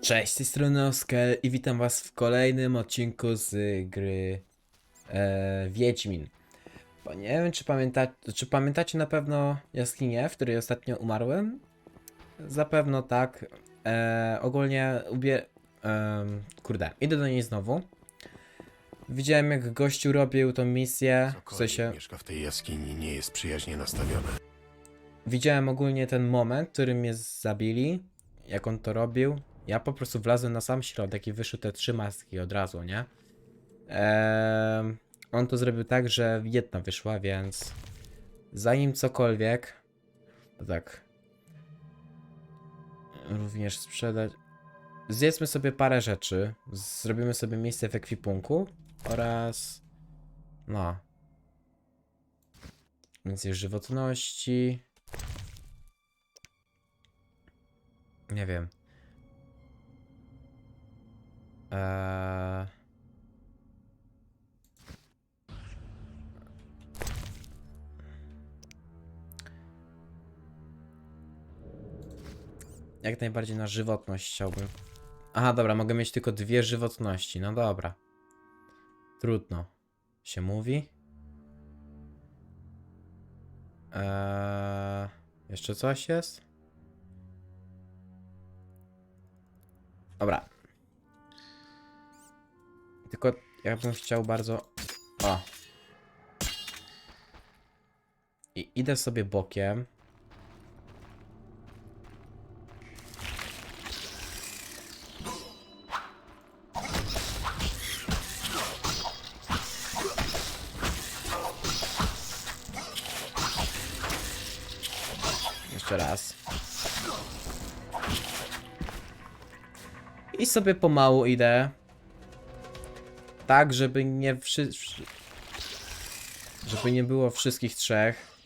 Cześć, z tej strony Oskar i witam was w kolejnym odcinku z gry e, Wiedźmin. Bo nie wiem, czy, pamięta, czy pamiętacie na pewno jaskinię, w której ostatnio umarłem? Zapewne tak. E, ogólnie ubie... em, kurde, idę do niej znowu. Widziałem jak gościu robił tą misję, w Cokolwiek sensie... mieszka w tej jaskini nie jest przyjaźnie nastawione. Widziałem ogólnie ten moment, w którym mnie zabili, jak on to robił. Ja po prostu wlazłem na sam środek i wyszły te trzy maski od razu, nie? Eee, on to zrobił tak, że jedna wyszła, więc zanim cokolwiek, to tak. Również sprzedać. Zjedzmy sobie parę rzeczy. Zrobimy sobie miejsce w ekwipunku oraz. No. Więc jest żywotności. Nie wiem. Eee... Jak najbardziej na żywotność chciałbym. Aha, dobra, mogę mieć tylko dwie żywotności. No dobra. Trudno. Się mówi. Eee... Jeszcze coś jest? Dobra. Tylko ja bym chciał bardzo. O. I idę sobie bokiem. Jeszcze raz. I sobie pomału idę. Tak, żeby nie Żeby nie było wszystkich trzech.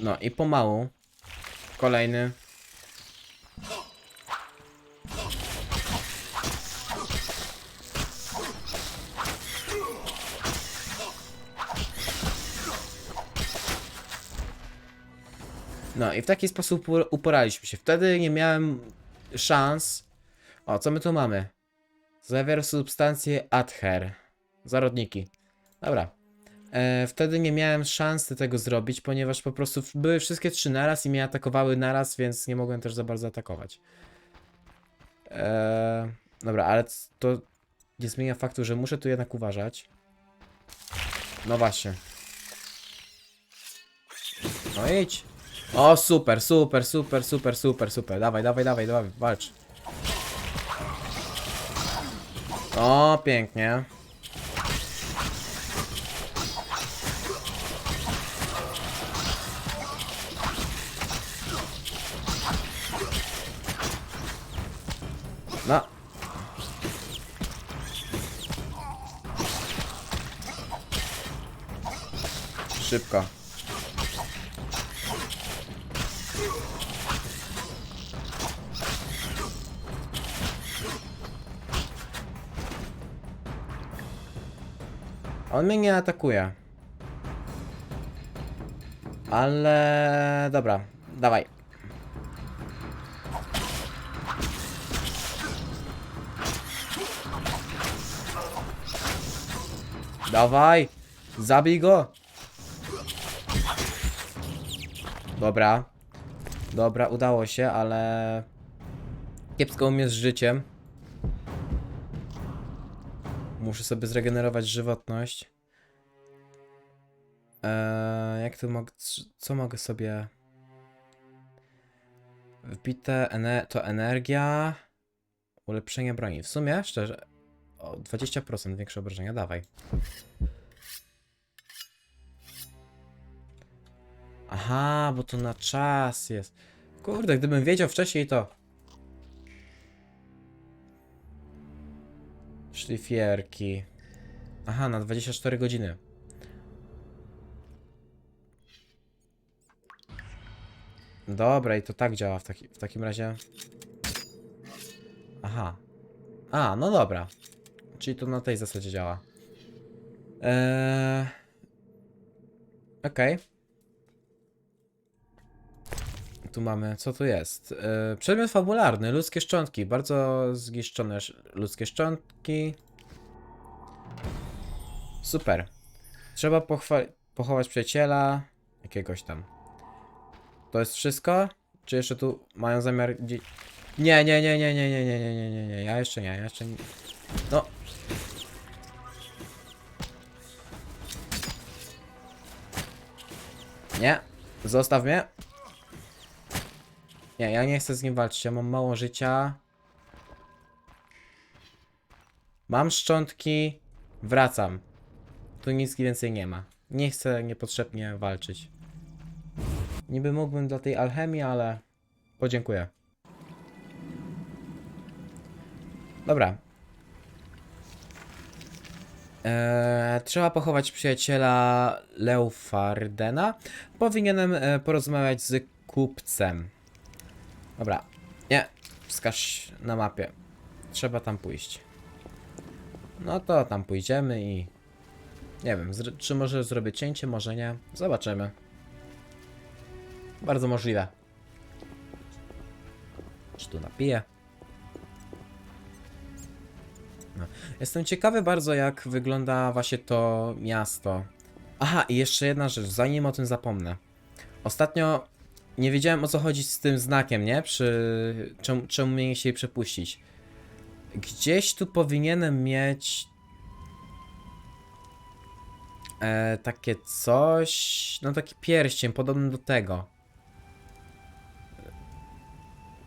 No i pomału. Kolejny. I w taki sposób upor- uporaliśmy się. Wtedy nie miałem szans. O, co my tu mamy? Zawiera substancję Adher. Zarodniki. Dobra. E, wtedy nie miałem szansy tego zrobić, ponieważ po prostu były wszystkie trzy naraz i mnie atakowały naraz, więc nie mogłem też za bardzo atakować. E, dobra, ale to nie zmienia faktu, że muszę tu jednak uważać. No właśnie. No idź. O, super, super, super, super, super, super. Dawaj, dawaj, dawaj, dawaj, walcz. O, pięknie. No. Szybko. On mnie nie atakuje. Ale... Dobra, dawaj. Dawaj! Zabij go! Dobra. Dobra, udało się, ale... Kiepsko u mnie z życiem. Muszę sobie zregenerować żywotność. Eee, jak to mogę... Co mogę sobie... Wbite ene to energia... Ulepszenie broni. W sumie, szczerze... O, 20% większe obrażenia, dawaj. Aha, bo to na czas jest. Kurde, gdybym wiedział wcześniej to... Szlifierki. Aha, na 24 godziny. Dobra, i to tak działa w, taki, w takim razie. Aha. A, no dobra. Czyli to na tej zasadzie działa. Eee... Okej. Tu mamy, co tu jest? Eee, przedmiot fabularny, ludzkie szczątki. Bardzo zniszczone sz- ludzkie szczątki. Super. Trzeba pochować przyjaciela. Jakiegoś tam. To jest wszystko? Czy jeszcze tu mają zamiar. Nie, nie, nie, nie, nie, nie, nie, nie, nie, nie, nie, ja jeszcze nie, ja jeszcze nie. No. Nie, zostaw mnie. Nie, ja nie chcę z nim walczyć, ja mam mało życia. Mam szczątki, wracam. Tu nic więcej nie ma. Nie chcę niepotrzebnie walczyć. Niby mógłbym dla tej alchemii, ale podziękuję. Dobra. Eee, trzeba pochować przyjaciela Leufardena. Powinienem e, porozmawiać z kupcem. Dobra. Nie, wskaż na mapie. Trzeba tam pójść. No to tam pójdziemy i... Nie wiem, czy może zrobię cięcie, może nie. Zobaczymy. Bardzo możliwe. Czy tu napiję? No. Jestem ciekawy bardzo, jak wygląda właśnie to miasto. Aha, i jeszcze jedna rzecz, zanim o tym zapomnę. Ostatnio nie wiedziałem o co chodzi z tym znakiem, nie? Przy... Czemu, czemu mnie nie chcieli przepuścić. Gdzieś tu powinienem mieć e, takie coś, no taki pierścień podobny do tego.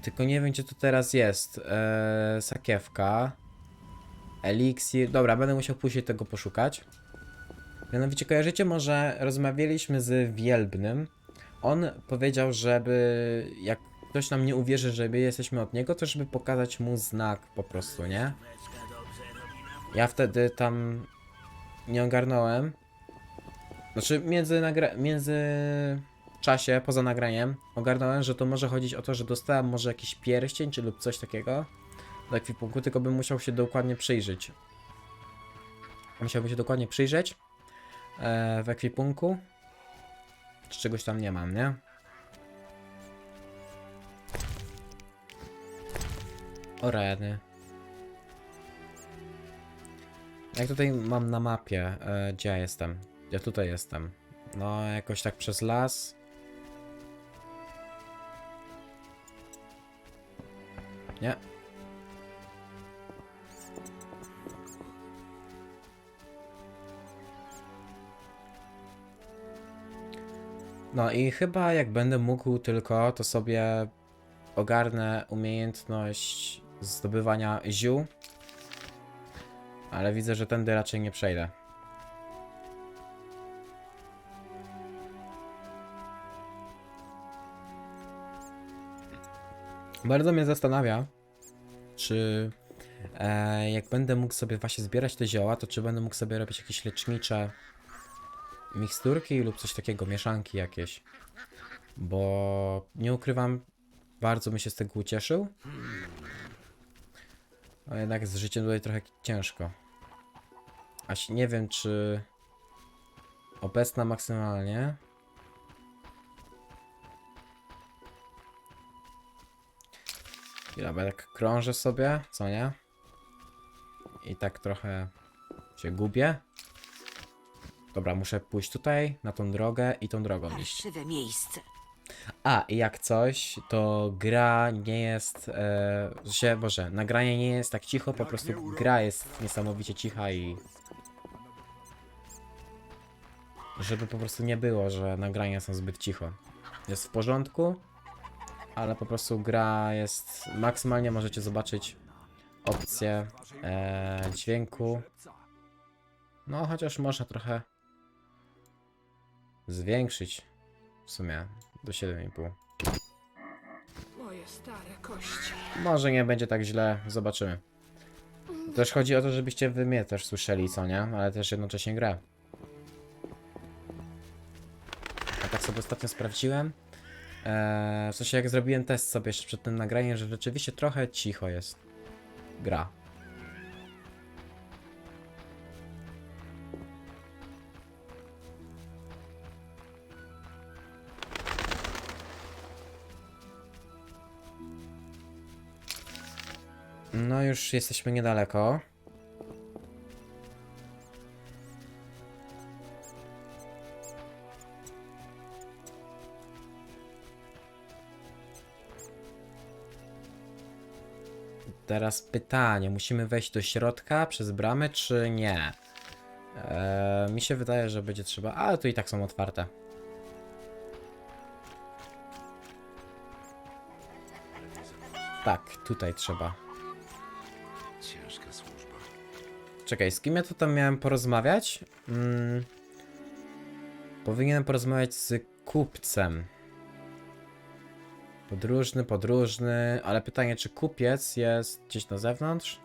Tylko nie wiem gdzie to teraz jest. E, sakiewka. Eliksir. Dobra, będę musiał później tego poszukać. Mianowicie kojarzycie może rozmawialiśmy z Wielbnym. On powiedział, żeby jak ktoś nam nie uwierzy, że my jesteśmy od niego, to żeby pokazać mu znak po prostu, nie? Ja wtedy tam nie ogarnąłem. Znaczy między, nagra- między czasie, poza nagraniem, ogarnąłem, że to może chodzić o to, że dostałem może jakiś pierścień, czy lub coś takiego do ekwipunku, tylko bym musiał się dokładnie przyjrzeć. Musiałbym się dokładnie przyjrzeć e, w ekwipunku. Czy czegoś tam nie mam, nie? O rany. Jak tutaj mam na mapie, e, gdzie ja jestem? Ja tutaj jestem. No, jakoś tak przez las. Nie. No i chyba jak będę mógł tylko, to sobie ogarnę umiejętność zdobywania ziół. Ale widzę, że tędy raczej nie przejdę. Bardzo mnie zastanawia, czy e, jak będę mógł sobie właśnie zbierać te zioła, to czy będę mógł sobie robić jakieś lecznicze miksturki lub coś takiego, mieszanki jakieś. Bo nie ukrywam, bardzo bym się z tego ucieszył. A jednak z życiem tutaj trochę ciężko. Aś nie wiem, czy obecna maksymalnie. Chwila, bo tak krążę sobie, co nie? I tak trochę się gubię. Dobra, muszę pójść tutaj, na tą drogę i tą drogą iść. Parszywe miejsce. A, i jak coś, to gra nie jest. E, się, Boże, nagranie nie jest tak cicho, po prostu gra jest niesamowicie cicha i. Żeby po prostu nie było, że nagrania są zbyt cicho. Jest w porządku, ale po prostu gra jest. Maksymalnie możecie zobaczyć opcję e, dźwięku. No, chociaż można trochę zwiększyć w sumie do 7,5. Moje stare kości. Może nie będzie tak źle, zobaczymy. Też chodzi o to, żebyście wy mnie też słyszeli, co nie? Ale też jednocześnie grę. A tak sobie ostatnio sprawdziłem. Eee, w sensie jak zrobiłem test sobie jeszcze przed tym nagraniem, że rzeczywiście trochę cicho jest. gra. No już jesteśmy niedaleko. Teraz pytanie, musimy wejść do środka przez bramę, czy nie? Eee, mi się wydaje, że będzie trzeba, ale tu i tak są otwarte. Tak, tutaj trzeba. Czekaj, z kim ja tu tam miałem porozmawiać? Mm, powinienem porozmawiać z kupcem. Podróżny, podróżny, ale pytanie, czy kupiec jest gdzieś na zewnątrz?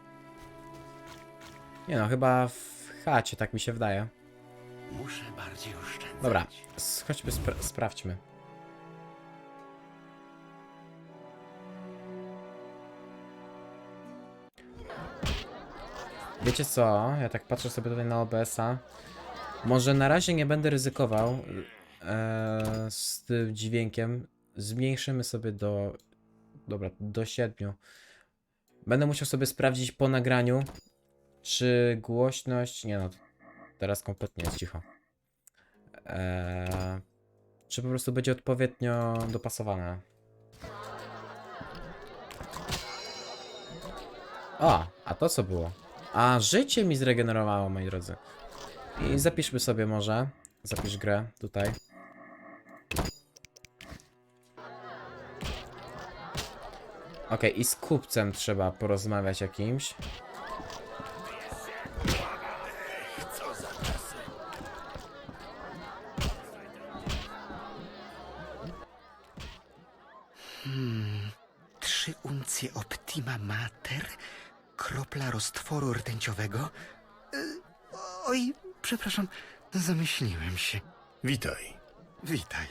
Nie no, chyba w chacie, tak mi się wydaje. Muszę bardziej oszczędzać. Dobra, chodźmy, spra- sprawdźmy. Wiecie co? Ja tak patrzę sobie tutaj na OBS-a. Może na razie nie będę ryzykował e, z tym dźwiękiem. Zmniejszymy sobie do. Dobra, do 7. Będę musiał sobie sprawdzić po nagraniu, czy głośność. Nie no, teraz kompletnie jest cicho. Eee, czy po prostu będzie odpowiednio dopasowane. O, a to co było? A, życie mi zregenerowało, moi drodzy. I zapiszmy sobie może. Zapisz grę tutaj. Okej, i z kupcem trzeba porozmawiać jakimś. Trzy uncje Optima Mater, kropla roztworu rtęciowego. Y, Oj, przepraszam, zamyśliłem się. Witaj, Witaj,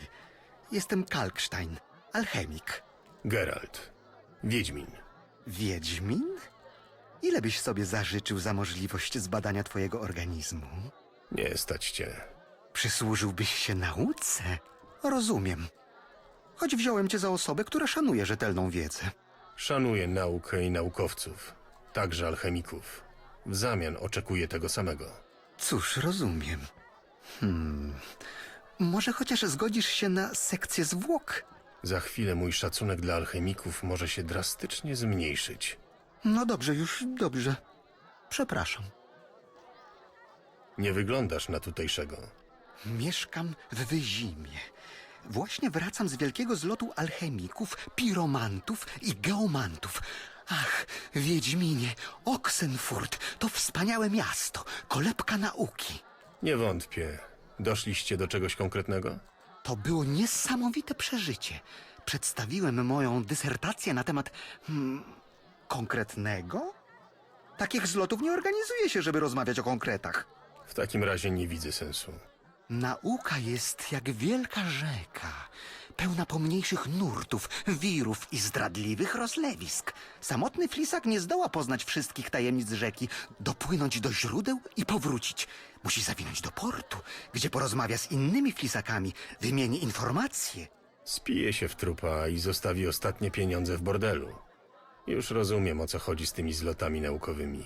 jestem Kalkstein, alchemik. Geralt. Wiedźmin. Wiedźmin? Ile byś sobie zażyczył za możliwość zbadania twojego organizmu? Nie stać cię. Przysłużyłbyś się nauce? Rozumiem. Choć wziąłem cię za osobę, która szanuje rzetelną wiedzę. Szanuję naukę i naukowców, także alchemików. W zamian oczekuję tego samego. Cóż, rozumiem. Hmm. Może chociaż zgodzisz się na sekcję zwłok? Za chwilę mój szacunek dla alchemików może się drastycznie zmniejszyć. No dobrze, już dobrze. Przepraszam. Nie wyglądasz na tutejszego. Mieszkam w Wyzimie. Właśnie wracam z wielkiego zlotu alchemików, piromantów i geomantów. Ach, Wiedźminie, Oxenfurt to wspaniałe miasto, kolebka nauki. Nie wątpię. Doszliście do czegoś konkretnego? To było niesamowite przeżycie. Przedstawiłem moją dysertację na temat hmm, konkretnego? Takich zlotów nie organizuje się, żeby rozmawiać o konkretach. W takim razie nie widzę sensu. Nauka jest jak wielka rzeka, pełna pomniejszych nurtów, wirów i zdradliwych rozlewisk. Samotny flisak nie zdoła poznać wszystkich tajemnic rzeki, dopłynąć do źródeł i powrócić. Musi zawinąć do portu, gdzie porozmawia z innymi flisakami, wymieni informacje. Spije się w trupa i zostawi ostatnie pieniądze w bordelu. Już rozumiem, o co chodzi z tymi zlotami naukowymi.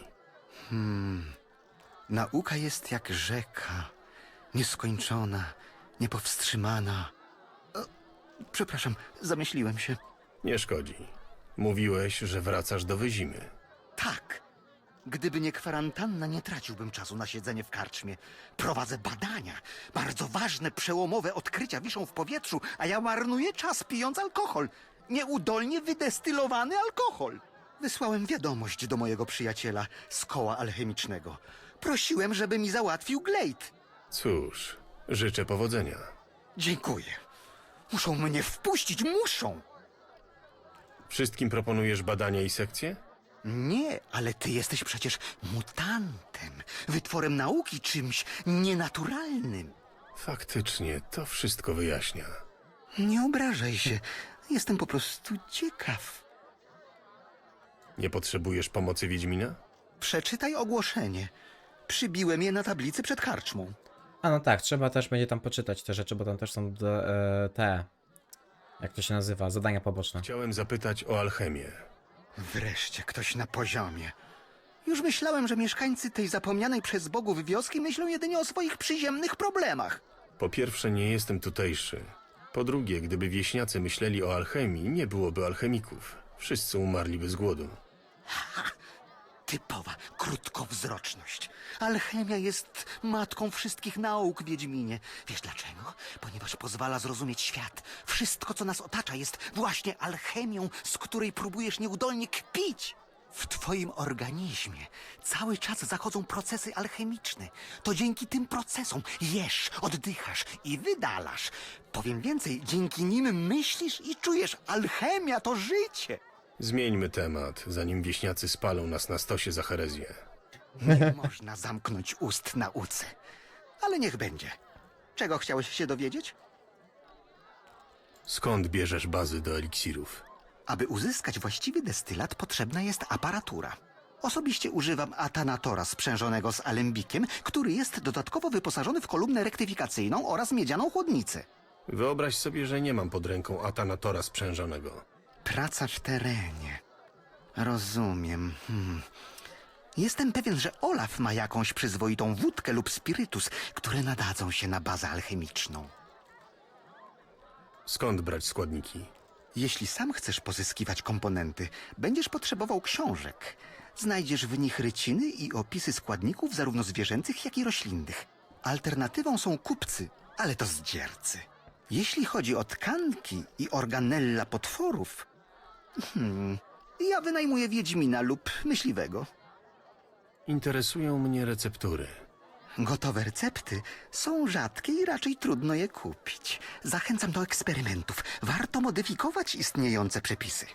Nauka jest jak rzeka, nieskończona, niepowstrzymana. Przepraszam, zamyśliłem się. Nie szkodzi. Mówiłeś, że wracasz do Wyzimy. Tak. Gdyby nie kwarantanna, nie traciłbym czasu na siedzenie w karczmie. Prowadzę badania. Bardzo ważne, przełomowe odkrycia wiszą w powietrzu, a ja marnuję czas pijąc alkohol. Nieudolnie wydestylowany alkohol. Wysłałem wiadomość do mojego przyjaciela z koła alchemicznego. Prosiłem, żeby mi załatwił glejt. Cóż, życzę powodzenia. Dziękuję. Muszą mnie wpuścić, muszą. Wszystkim proponujesz badania i sekcje? Nie, ale ty jesteś przecież mutantem, wytworem nauki, czymś nienaturalnym. Faktycznie, to wszystko wyjaśnia. Nie obrażaj się, jestem po prostu ciekaw. Nie potrzebujesz pomocy Wiedźmina? Przeczytaj ogłoszenie. Przybiłem je na tablicy przed karczmą. A no tak, trzeba też będzie tam poczytać te rzeczy, bo tam też są e, te. Jak to się nazywa? Zadania poboczne. Chciałem zapytać o alchemię. Wreszcie ktoś na poziomie. Już myślałem, że mieszkańcy tej zapomnianej przez bogów wioski myślą jedynie o swoich przyziemnych problemach. Po pierwsze, nie jestem tutejszy. Po drugie, gdyby wieśniacy myśleli o alchemii, nie byłoby alchemików. Wszyscy umarliby z głodu. Typowa krótkowzroczność. Alchemia jest matką wszystkich nauk, Wiedźminie. Wiesz dlaczego? Ponieważ pozwala zrozumieć świat. Wszystko, co nas otacza, jest właśnie alchemią, z której próbujesz nieudolnie kpić. W twoim organizmie cały czas zachodzą procesy alchemiczne. To dzięki tym procesom jesz, oddychasz i wydalasz. Powiem więcej, dzięki nim myślisz i czujesz. Alchemia to życie. Zmieńmy temat, zanim wieśniacy spalą nas na stosie za herezję. Nie można zamknąć ust nauce. Ale niech będzie. Czego chciałeś się dowiedzieć? Skąd bierzesz bazy do eliksirów? Aby uzyskać właściwy destylat, potrzebna jest aparatura. Osobiście używam Atanatora sprzężonego z alembikiem, który jest dodatkowo wyposażony w kolumnę rektyfikacyjną oraz miedzianą chłodnicę. Wyobraź sobie, że nie mam pod ręką Atanatora sprzężonego. Praca w terenie. Rozumiem. Hmm. Jestem pewien, że Olaf ma jakąś przyzwoitą wódkę lub spirytus, które nadadzą się na bazę alchemiczną. Skąd brać składniki? Jeśli sam chcesz pozyskiwać komponenty, będziesz potrzebował książek. Znajdziesz w nich ryciny i opisy składników zarówno zwierzęcych, jak i roślinnych. Alternatywą są kupcy, ale to zdziercy. Jeśli chodzi o tkanki i organella potworów, hmm, ja wynajmuję wiedźmina lub myśliwego. Interesują mnie receptury. Gotowe recepty są rzadkie i raczej trudno je kupić. Zachęcam do eksperymentów. Warto modyfikować istniejące przepisy.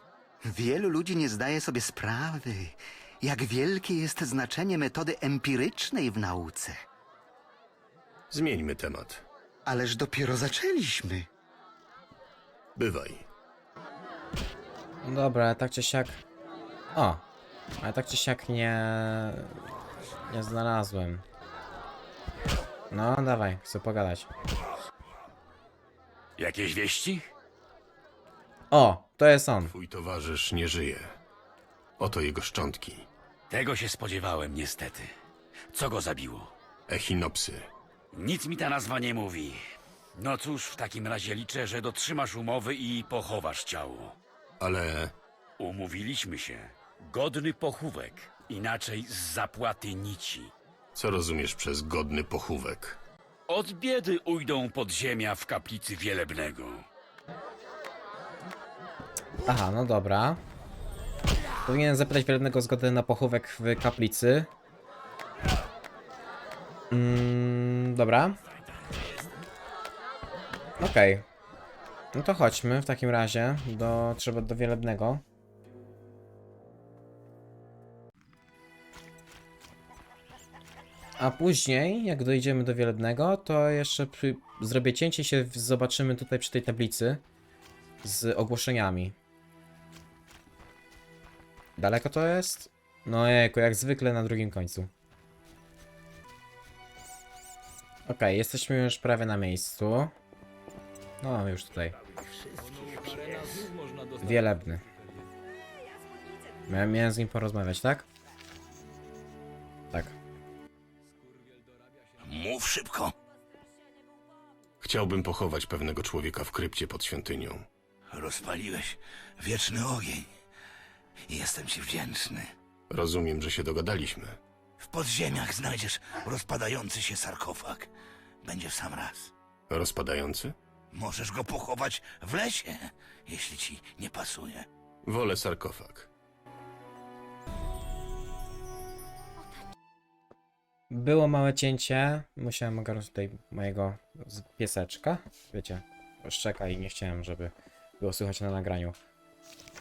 Wielu ludzi nie zdaje sobie sprawy, jak wielkie jest znaczenie metody empirycznej w nauce. Zmieńmy temat. Ależ dopiero zaczęliśmy. Bywaj. No dobra, ale tak czy siak. O! Ale tak czy siak nie. Nie znalazłem. No, dawaj, chcę pogadać. Jakieś wieści? O! To jest on. Twój towarzysz nie żyje. Oto jego szczątki. Tego się spodziewałem, niestety. Co go zabiło? Echinopsy. Nic mi ta nazwa nie mówi. No cóż, w takim razie liczę, że dotrzymasz umowy i pochowasz ciało. Ale Umówiliśmy się. Godny pochówek. Inaczej z zapłaty nici. co rozumiesz przez godny pochówek? Od biedy ujdą podziemia w kaplicy wielebnego. Aha, no dobra. Powinienem zapytać wielebnego o zgodę na pochówek w kaplicy. Mm, dobra. Okej. No to chodźmy w takim razie. Do, trzeba do wielebnego. A później, jak dojdziemy do wielebnego, to jeszcze przy... zrobię cięcie się zobaczymy tutaj przy tej tablicy z ogłoszeniami. Daleko to jest? No jejku, jak zwykle na drugim końcu. Okej, jesteśmy już prawie na miejscu. No, już tutaj. Wielebny. Miałem, miałem z nim porozmawiać, tak? Tak. Mów szybko. Chciałbym pochować pewnego człowieka w krypcie pod świątynią. Rozpaliłeś wieczny ogień. I Jestem ci wdzięczny. Rozumiem, że się dogadaliśmy. W podziemiach znajdziesz rozpadający się sarkofag. Będzie w sam raz. Rozpadający? Możesz go pochować w lesie, jeśli ci nie pasuje. Wolę sarkofag. Było małe cięcie. Musiałem ogarnąć tutaj mojego z- pieseczka. Wiecie, szczeka i nie chciałem, żeby było słychać na nagraniu.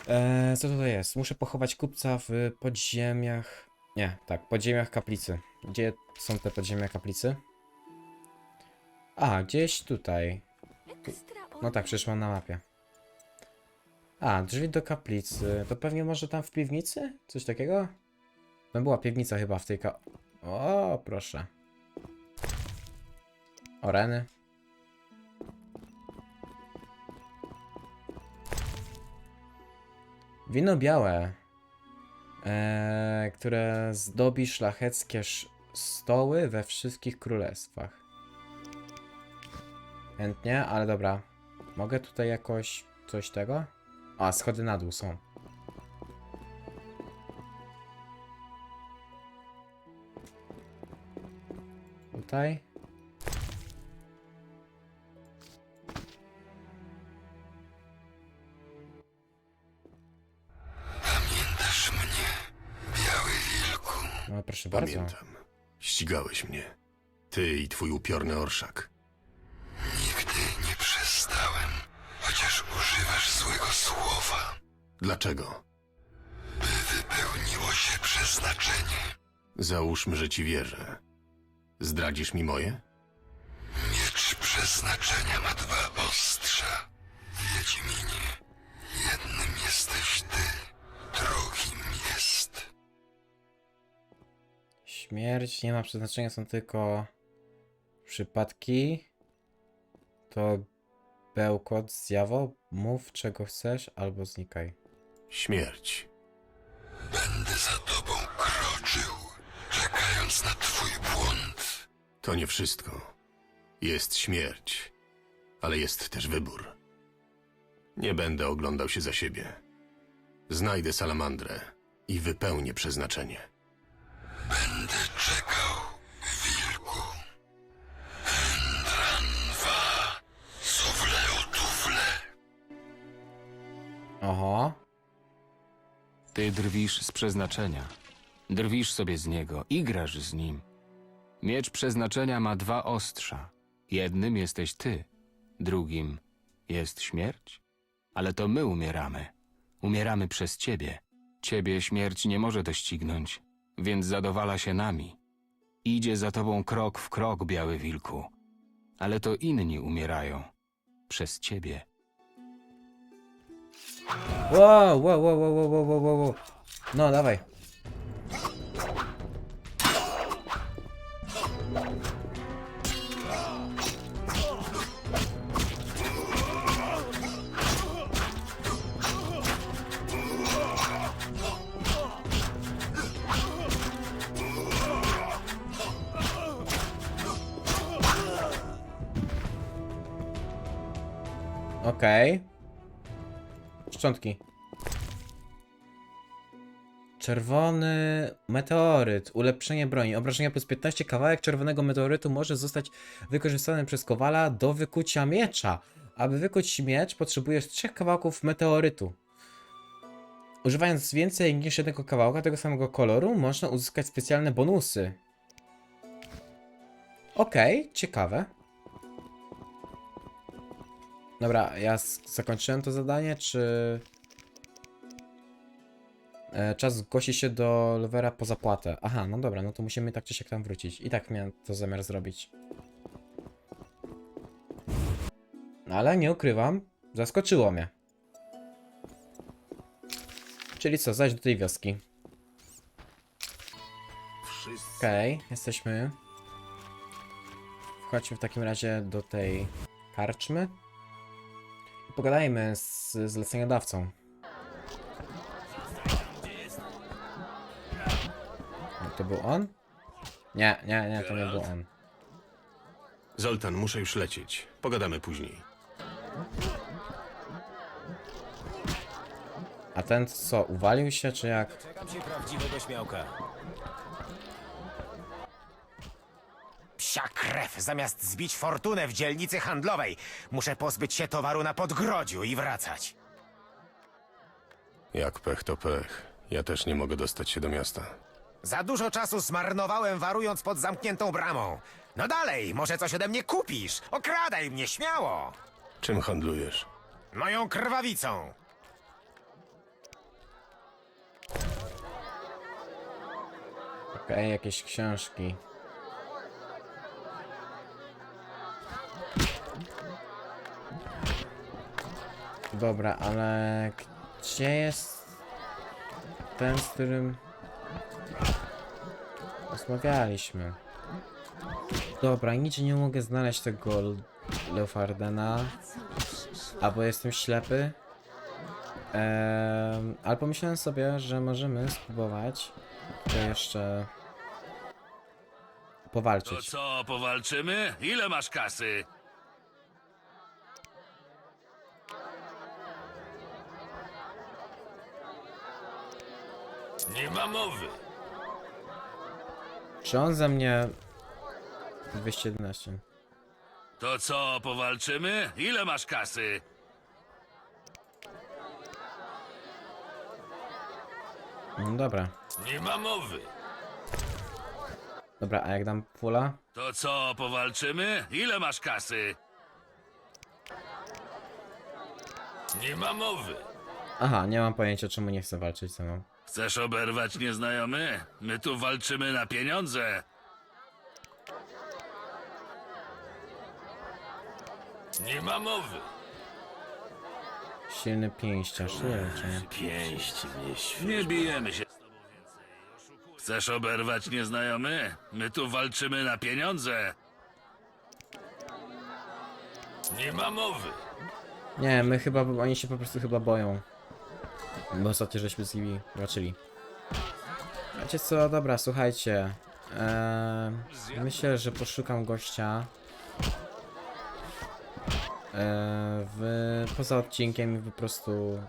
Eee, co tutaj jest? Muszę pochować kupca w podziemiach. Nie, tak, podziemiach kaplicy. Gdzie są te podziemia kaplicy? A, gdzieś tutaj. No tak, przecież mam na mapie. A, drzwi do kaplicy. To pewnie może tam w piwnicy? Coś takiego? No była piwnica chyba w tej ka... O, proszę. Oreny. Wino białe, e, które zdobi szlacheckie sz- stoły we wszystkich królestwach. Chętnie, ale dobra. Mogę tutaj jakoś coś tego? A, schody na dół są. Tutaj. Pamiętasz mnie, biały wilku? No proszę bardzo. Pamiętam. Ścigałeś mnie. Ty i twój upiorny orszak. Używasz złego słowa. Dlaczego? By wypełniło się przeznaczenie. Załóżmy, że ci wierzę. Zdradzisz mi moje? Miecz przeznaczenia ma dwa ostrza. Wiedźminie, jednym jesteś ty, drugim jest Śmierć nie ma przeznaczenia, są tylko przypadki. To bełkot, zjawo. Mów czego chcesz, albo znikaj. Śmierć. Będę za tobą kroczył, czekając na twój błąd. To nie wszystko. Jest śmierć, ale jest też wybór. Nie będę oglądał się za siebie. Znajdę salamandrę i wypełnię przeznaczenie. Będę czekał, Oho. Ty drwisz z przeznaczenia. Drwisz sobie z niego, igrasz z nim. Miecz przeznaczenia ma dwa ostrza. Jednym jesteś ty, drugim jest śmierć. Ale to my umieramy. Umieramy przez ciebie. Ciebie śmierć nie może doścignąć, więc zadowala się nami. Idzie za tobą krok w krok, biały wilku. Ale to inni umierają. Przez ciebie. Wow, wow, wow, wow, wow, wow, wow, wow. No, dawaj. Okej. Szczątki. Czerwony meteoryt. Ulepszenie broni. Obrażenia plus 15. Kawałek czerwonego meteorytu może zostać wykorzystany przez kowala do wykucia miecza. Aby wykuć miecz, potrzebujesz trzech kawałków meteorytu. Używając więcej niż jednego kawałka tego samego koloru, można uzyskać specjalne bonusy. Okej, ciekawe. Dobra, ja zakończyłem to zadanie, czy... E, czas zgłosi się do Lowera po zapłatę. Aha, no dobra, no to musimy tak czy siak tam wrócić. I tak miałem to zamiar zrobić. No ale nie ukrywam, zaskoczyło mnie. Czyli co, zaś do tej wioski. Okej, jesteśmy. Wchodźmy w takim razie do tej karczmy. Pogadajmy z zleceniodawcą. No, To był on? Nie, nie, nie, to nie był on. Zoltan, muszę już lecieć. Pogadamy później. A ten co, uwalił się, czy jak? Psia krew, zamiast zbić fortunę w dzielnicy handlowej, muszę pozbyć się towaru na podgrodziu i wracać. Jak pech to pech. Ja też nie mogę dostać się do miasta. Za dużo czasu zmarnowałem warując pod zamkniętą bramą. No dalej, może coś ode mnie kupisz. Okradaj mnie śmiało. Czym handlujesz? Moją krwawicą. Okej, jakieś książki. Dobra, ale Gdzie jest ten, z którym rozmawialiśmy? Dobra, nigdzie nie mogę znaleźć tego Leofardena. Albo jestem ślepy. Ehm, ale pomyślałem sobie, że możemy spróbować to jeszcze To powalczyć. co, powalczymy? Ile masz kasy? Nie ma mowy. Czy on ze mnie 211? To co, powalczymy? Ile masz kasy? No dobra. Nie ma mowy. Dobra, a jak dam pula? To co, powalczymy? Ile masz kasy? Nie ma mowy. Aha, nie mam pojęcia czemu nie chcę walczyć ze mną. Chcesz oberwać nieznajomy? My tu walczymy na pieniądze. Nie ma mowy. Silny pięściarz, nie wiem. Pięść mnie Nie bijemy się z tobą więcej. Chcesz oberwać nieznajomy? My tu walczymy na pieniądze. Nie ma mowy. Nie, my chyba, oni się po prostu chyba boją. Bo ostatnio żeśmy z nimi walczyli. Wiecie co, dobra, słuchajcie. Eee, myślę, że poszukam gościa. Eee, w, poza odcinkiem i po prostu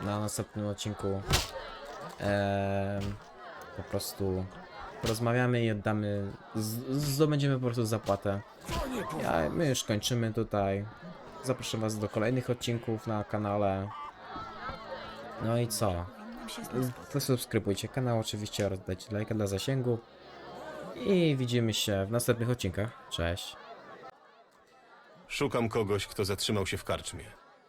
na następnym odcinku eee, po prostu porozmawiamy i oddamy, zdobędziemy po prostu zapłatę. Ja, my już kończymy tutaj. Zapraszam Was do kolejnych odcinków na kanale. No i co? Zasubskrybujcie kanał oczywiście oraz dajcie lajka dla zasięgu. I widzimy się w następnych odcinkach. Cześć. Szukam kogoś, kto zatrzymał się w karczmie.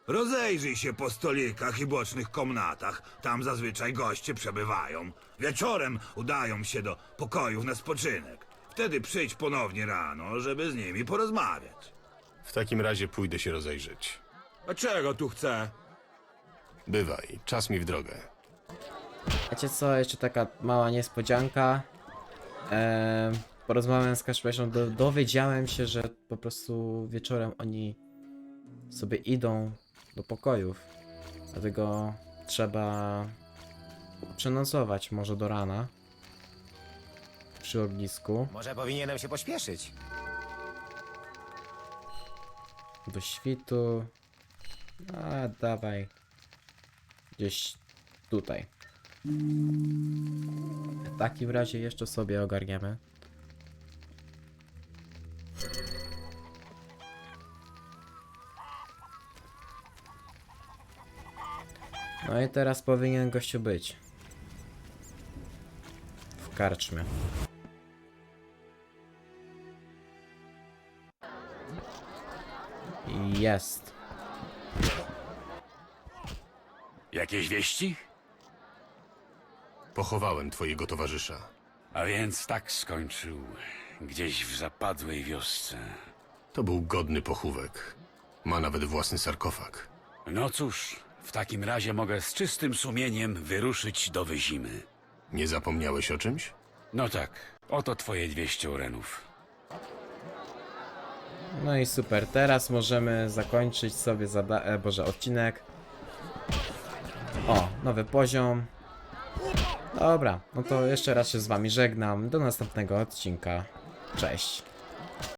Rozejrzyj się po stolikach i bocznych komnatach. Tam zazwyczaj goście przebywają. Wieczorem udają się do pokojów na spoczynek. Wtedy przyjdź ponownie rano, żeby z nimi porozmawiać. W takim razie pójdę się rozejrzeć. A czego tu chce? Bywaj, czas mi w drogę. Wiecie co? Jeszcze taka mała niespodzianka. Eee, porozmawiałem z Kaszpeszą, do, dowiedziałem się, że po prostu wieczorem oni sobie idą do pokojów. Dlatego trzeba przenocować może do rana przy ognisku. Może powinienem się pośpieszyć. do świtu. A dawaj. Gdzieś tutaj. W takim razie jeszcze sobie ogarniemy. No i teraz powinien gościu być. W karczmie. Jest. Jakieś wieści? Pochowałem twojego towarzysza. A więc tak skończył. Gdzieś w zapadłej wiosce. To był godny pochówek. Ma nawet własny sarkofag. No cóż, w takim razie mogę z czystym sumieniem wyruszyć do Wyzimy. Nie zapomniałeś o czymś? No tak, oto twoje 200 orenów. No i super, teraz możemy zakończyć sobie zada e, Boże, odcinek. O, nowy poziom. Dobra, no to jeszcze raz się z wami żegnam. Do następnego odcinka. Cześć.